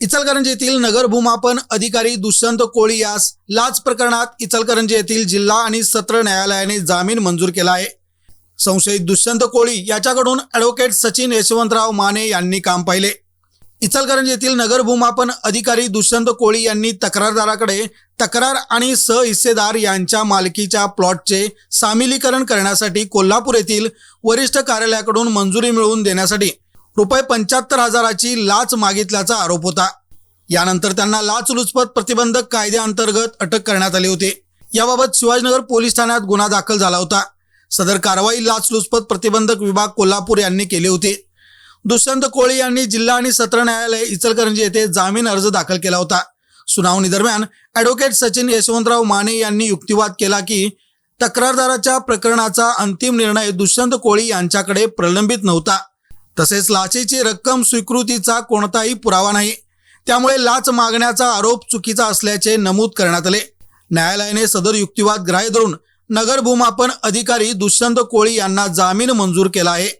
इचलकरंजी येथील नगर भूमापन अधिकारी दुष्यंत कोळी यास लाच प्रकरणात इचलकरंजी येथील जिल्हा आणि सत्र न्यायालयाने जामीन मंजूर केला आहे. संशयित दुष्यंत कोळी याच्याकडून ॲडव्होकेट सचिन यशवंतराव माने यांनी काम पाहिले. इचलकरंजी येथील नगर भूमापन अधिकारी दुष्यंत कोळी यांनी तक्रारदाराकडे तक्रार आणि सहहिस्सेदार यांच्या मालकीच्या प्लॉटचे सामिलीकरण करण्यासाठी कोल्हापूर येथील वरिष्ठ कार्यालयाकडून मंजुरी मिळवून देण्यासाठी रुपये पंच्याहत्तर हजाराची लाच मागितल्याचा आरोप होता. यानंतर त्यांना लाचलुचपत प्रतिबंधक कायद्याअंतर्गत अटक करण्यात आली होती. याबाबत शिवाजीनगर पोलीस ठाण्यात गुन्हा दाखल झाला होता. सदर कारवाई लाचलुचपत प्रतिबंधक विभाग कोल्हापूर यांनी केली होती. दुष्यंत कोळी यांनी जिल्हा आणि सत्र न्यायालय इचलकरंजी येथे जामीन अर्ज दाखल केला होता. सुनावणी दरम्यान ॲडव्होकेट सचिन यशवंतराव माने यांनी युक्तिवाद केला की तक्रारदाराच्या प्रकरणाचा अंतिम निर्णय दुष्यंत कोळी यांच्याकडे प्रलंबित नव्हता. तसेच लाचेची रक्कम स्वीकृतीचा कोणताही पुरावा नाही. त्यामुळे लाच मागण्याचा आरोप चुकीचा असल्याचे नमूद करण्यात आले. न्यायालयाने सदर युक्तिवाद ग्राह्य धरून नगर भूमापन अधिकारी दुष्यंत कोळी यांना जामीन मंजूर केला आहे.